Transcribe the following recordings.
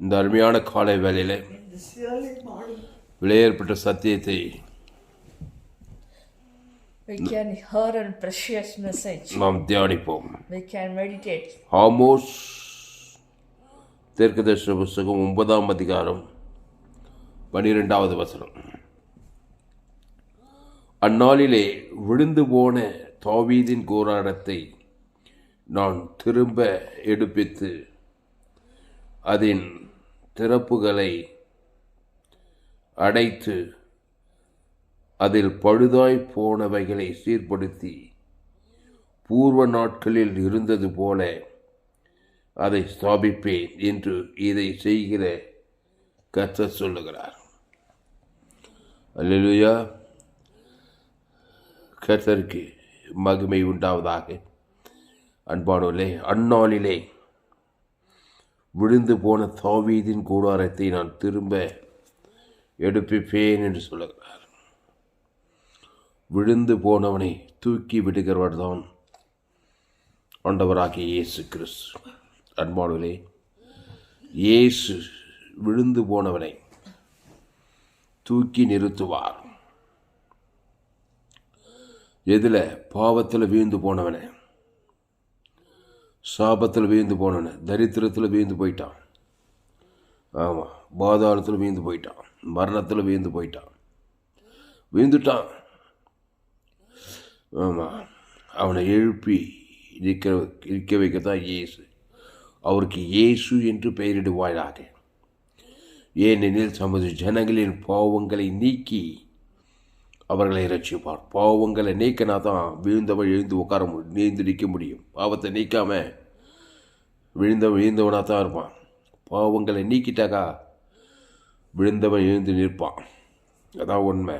இந்த அருமையான காலை morning, விலையேற்பட்ட சத்தியத்தை we can hear a precious message. நாம் தியானிப்போம் We can meditate. ஆமோஸ் தீர்க்கதர்ஷன புஸ்தகம் ஒன்பதாம் அதிகாரம் பனிரெண்டாவது வசனம் அந்நாளிலே விழுந்து போன தாவீதின் கூறாரத்தை நான் திரும்ப எடுப்பித்து அதன் திறப்புகளை அடைத்து அதில் பழுதாய் போனவைகளை சீர்படுத்தி பூர்வ நாட்களில் இருந்தது போல அதை ஸ்தாபிப்பேன் என்று இதை செய்கிற கர்த்தர் சொல்லுகிறார். அல்லா கர்த்தருக்கு மகிமை உண்டாவதாக. அன்பானோலே அந்நாளிலே விழுந்து போன தாவீதின் கூடாரத்தை நான் திரும்ப எடுப்பிப்பேன் என்று சொல்லுகிறார். விழுந்து போனவனை தூக்கி விடுகிறவர் தான் ஆண்டவராகிய இயேசு கிறிஸ்து. அன்பானவர்களே இயேசு விழுந்து போனவனை தூக்கி நிறுத்துவார். எதில் பாவத்தில் வீழ்ந்து போனவனை சாபத்தில் வீழ்ந்து போனவனே தரித்திரத்தில் வீழ்ந்து போயிட்டான். ஆமாம் பாதாளத்தில் வீழ்ந்து போயிட்டான் மரணத்தில் வீழ்ந்து போயிட்டான். வீழ்ந்துட்டான். ஆமாம் அவனை எழுப்பி நிற்க நிற்க வைக்கத்தான் இயேசு. அவருக்கு இயேசு என்று பெயரிடுவாயாக. ஏனெனில் தமது ஜனங்களின் பாவங்களை நீக்கி அவர்களை ரட்சிப்பார் பாவங்களை நீக்கினா தான் விழுந்தவன் எழுந்து உட்கார முடியும் நீந்து நிற்க முடியும். பாவத்தை நீக்காம விழுந்தவன் விழுந்தவனாக தான் இருப்பான். பாவங்களை நீக்கிட்டாக்கா விழுந்தவன் எழுந்து நிற்பான். அதான் உண்மை.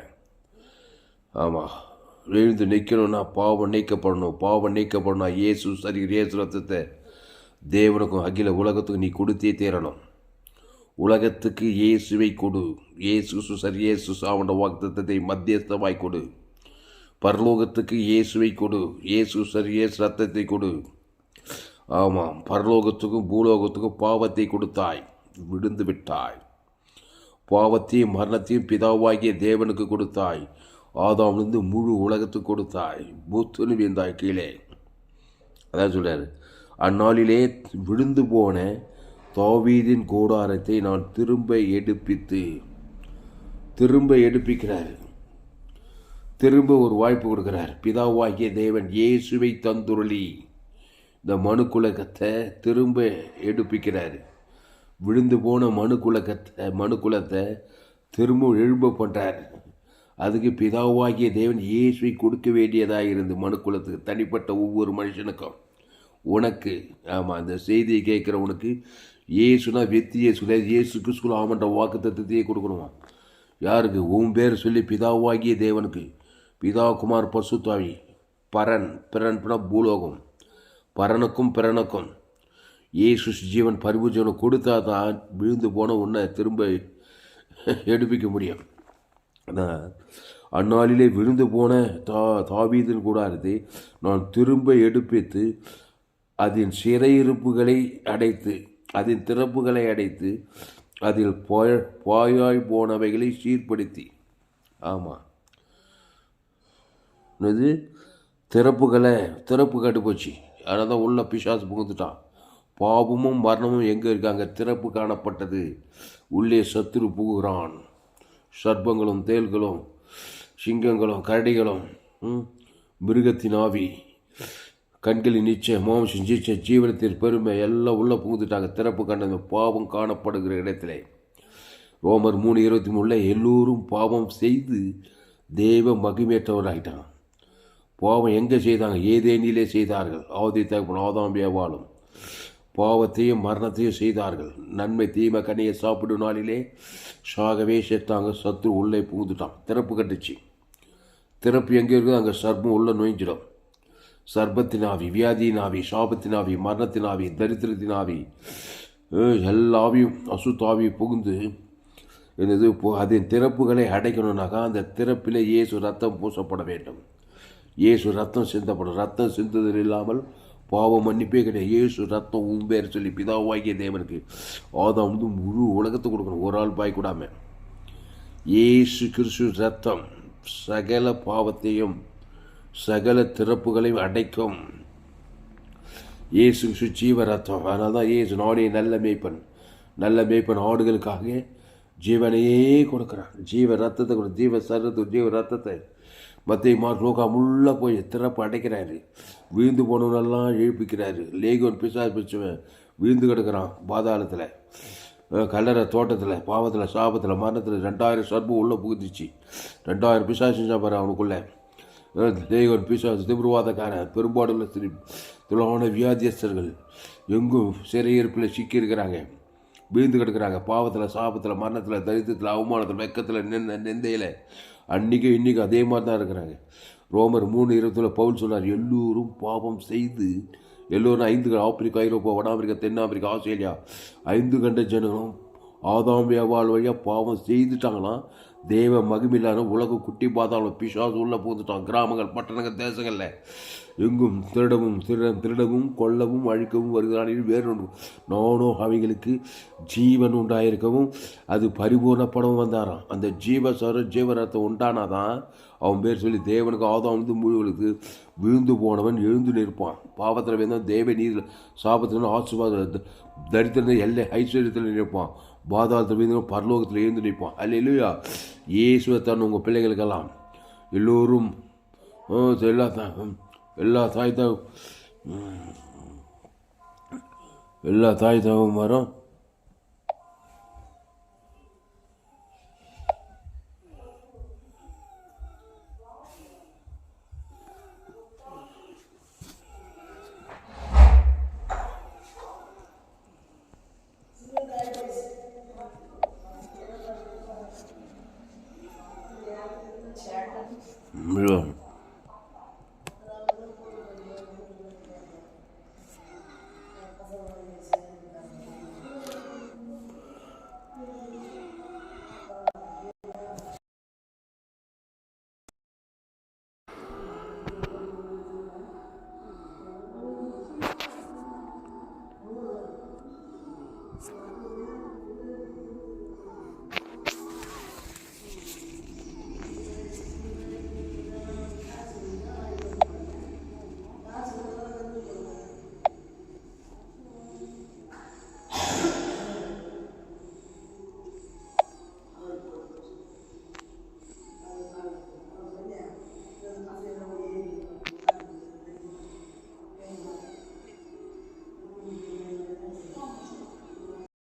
ஆமாம் எழுந்து நிற்கணும்னா பாவம் நீக்கப்படணும். பாவம் நீக்கப்படணும் இயேசு சரி இயேசு ரத்தத்தை தேவனுக்கும் அகில உலகத்துக்கும் நீ கொடுத்தே தீரணும். உலகத்துக்கு இயேசுவை கொடு. இயேசு சுசர் இயேசு சாவண்ட வாக்குத்தத்தை மத்தியஸ்தமாய் கொடு. பரலோகத்துக்கு இயேசுவை கொடு. இயேசு சரி இயேசு ரத்தத்தை கொடு. ஆமாம் பரலோகத்துக்கும் பூலோகத்துக்கும் பாவத்தை கொடுத்தாய். விழுந்து விட்டாய். பாவத்தையும் மரணத்தையும் பிதாவாகிய தேவனுக்கு கொடுத்தாய். ஆதாமிலிருந்து முழு உலகத்துக்கு கொடுத்தாய். பூத்துனு வீழ்ந்தாய் கீழே அதான் சொல்கிறார் அந்நாளிலே விழுந்து போன தாவீதின் கூடாரத்தை நான் திரும்ப எடுப்பித்து திரும்ப எடுப்பிக்கிறார். திரும்ப ஒரு வாய்ப்பு கொடுக்கிறார். பிதாவாகிய தேவன் இயேசுவை தந்துருளி. இந்த மனுக்குலகத்தை திரும்ப எடுப்பிக்கிறார். விழுந்து போன மனுக்குலகத்தை மனுக்குலத்தை திரும்ப எழும்ப பண்ணுறார் அதுக்கு பிதாவாகிய தேவன் இயேசுவை கொடுக்க வேண்டியதாக இருந்து மனுக்குலத்துக்கு தனிப்பட்ட ஒவ்வொரு மனுஷனுக்கும் உனக்கு ஆமாம் அந்த செய்தியை கேட்குற ஏசுனா வெத்தியே வெத்தி ஏசுக்கு இயேசு கிறிஸ்துல வாக்கு தத்துவத்தையே கொடுக்கணுமா? யாருக்கு? உன் பேர் சொல்லி பிதாவாகிய தேவனுக்கு. பிதா குமார் பசுத்தாவி பரன் பிறன் பிற பூலோகம். பரனுக்கும் பிறனுக்கும். ஏசு ஜீவன் பரிபூஜனை கொடுத்தா தான் விழுந்து போன உன்னை திரும்ப எடுப்பிக்க முடியும். அந்நாளிலே விழுந்து போன தா தாவீதின் கூடாரத்தை நான் திரும்ப எடுப்பித்து அதன் சிறையிருப்புகளை அடைத்து அதன் திறப்புகளை அடைத்து அதில் பாய பாயாய் போனவைகளை சீர்படுத்தி. ஆமாம் இது திறப்புகளை திறப்பு கட்டு போச்சு அதனால் தான் உள்ள பிசாசு புகுந்துட்டான். பாவமும் மரணமும் எங்கே இருக்காங்க திறப்பு காணப்பட்டது. உள்ளே சத்துரு புகுகிறான். சர்ப்பங்களும் தேள்களும் சிங்கங்களும் கரடிகளும் மிருகத்தின் ஆவி. கண்களின் நிச்சயம் மாம்சம் நிச்சயம் ஜீவனத்தின் பெருமை எல்லாம் உள்ளே புகுந்துட்டாங்க. திறப்பு கண்ட பாவம் காணப்படுகிற இடத்துல. ரோமர் மூணு இருபத்தி மூணுல எல்லோரும் பாவம் செய்து தெய்வ மகிமேற்றவராயிட்டாங்க பாவம் எங்கே செய்தாங்க? ஏதேனிலே செய்தார்கள். ஆதி தகப்பன் ஆதாம்பியா வாழும் பாவத்தையும் மரணத்தையும் செய்தார்கள். நன்மை தீமை கனியை சாப்பிடும் நாளிலே சாகவே சேர்த்தாங்க சத்ரு உள்ளே புகுந்துட்டான். திறப்பு கட்டுச்சு. திறப்பு எங்கே இருக்குதோ அங்கே சர்ப்பம் உள்ளே நொய்ஞ்சிடும் சர்பத்தினாவி வியாதியினாவி சாபத்தினாவி மரணத்தினாவி தரித்திரத்தினாவி எல்லாவையும் அசுத்தாவி புகுந்து என்னது அதன் திறப்புகளை அடைக்கணும்னாக்கா அந்த திறப்பிலே இயேசு ரத்தம் பூசப்பட வேண்டும். இயேசு ரத்தம் சிந்தப்படும். ரத்தம் சிந்ததில் இல்லாமல் பாவம் மன்னிப்பே கிடையாது. இயேசு ரத்தம் உண்பேர் சொல்லி பிதாவாகிய தேவனுக்கு ஆதாம் வந்து முழு உலகத்தை கொடுக்கணும். ஒரு ஆள் பாய் இயேசு கிறிஸ்து ரத்தம் சகல பாவத்தையும் சகல திறப்புகளையும் அடைக்கும். இயேசு கிறிஸ்து ஜீவ ரத்தம் அதனால தான் இயேசு நாடே நல்ல மேய்ப்பன். நல்ல மேய்ப்பன் ஆடுகளுக்காக ஜீவனையே கொடுக்குறான் ஜீவ ரத்தத்தை கொடு ஜீவ சரத்து ஜீவ ரத்தத்தை. மத்திய மார்க் லோகா முள்ள போய் திறப்பு அடைக்கிறாரு. வீழ்ந்து போனவனெல்லாம் எழுப்பிக்கிறாரு. லேகோன் பிசா பிடிச்சவன் வீழ்ந்து கிடக்கிறான் பாதாளத்தில். கல்லறை தோட்டத்தில் பாவத்தில் சாபத்தில் மரணத்தில் ரெண்டாயிரம் சர்பு உள்ளே புகுந்துச்சு. ரெண்டாயிரம் பிசா செஞ்சா பாரு அவனுக்குள்ளே. தேவன் பிசாஸ் தீவிரவாதக்கார பெரும்பாடுள்ள திரு துளான வியாதியஸ்தர்கள். எங்கும் சிறையிருப்பில் சிக்கியிருக்கிறாங்க. வீழ்ந்து கிடக்குறாங்க. பாவத்தில் சாபத்தில் மரணத்தில் தரித்திரத்தில் அவமானத்தில் வெக்கத்தில் நின்ன நெந்தையில். அன்றைக்கும் இன்றைக்கும் அதே மாதிரி தான் இருக்கிறாங்க. ரோமர் மூணு இருபத்தில் பவுல் சொன்னார் எல்லோரும் பாவம் செய்து எல்லோரும் ஐந்து க- ஆப்பிரிக்கா ஐரோப்பா வட அமெரிக்கா தென் ஆப்பிரிக்கா ஆஸ்திரேலியா ஐந்து கண்ட ஜனங்களும் ஆதாம் வியாபார வழியாக பாவம் செய்துட்டாங்களாம். தெய்வ மகிமில்லாத உலக குட்டி பாதாளம் பிசாசு உள்ளே போந்துட்டான் கிராமங்கள் பட்டணங்கள் தேசங்களில். எங்கும் திருடவும் திருட திருடவும் கொல்லவும் அழிக்கவும் வருகிறான் வேறு ஒன்று நானோ அவைகளுக்கு ஜீவன் உண்டாயிருக்கவும் அது பரிபூர்ணப்படவும் வந்தாராம். அந்த ஜீவசர ஜீவரத்தை உண்டானாதான் அவன் பேர் சொல்லி தேவனுக்கு ஆதாம் வந்து முழுவலுக்கு விழுந்து போனவன் எழுந்து நிற்பான். பாவத்தில் வேணும் தேவ நீர் சாபத்தில் ஆசுவாத தரித்திரம் எல்லை ஐஸ்வர்யத்தில் நிற்பான் பாதாளத்தில் வீந்து பரலோகத்தில் எழுந்து நிற்பான். அல்ல இல்லையா இயேசுவை தான் உங்கள் பிள்ளைகளுக்கெல்லாம் எல்லோரும் எல்லா எல்லா தாய் தாய் எல்லா தாய் தாவும் வரும்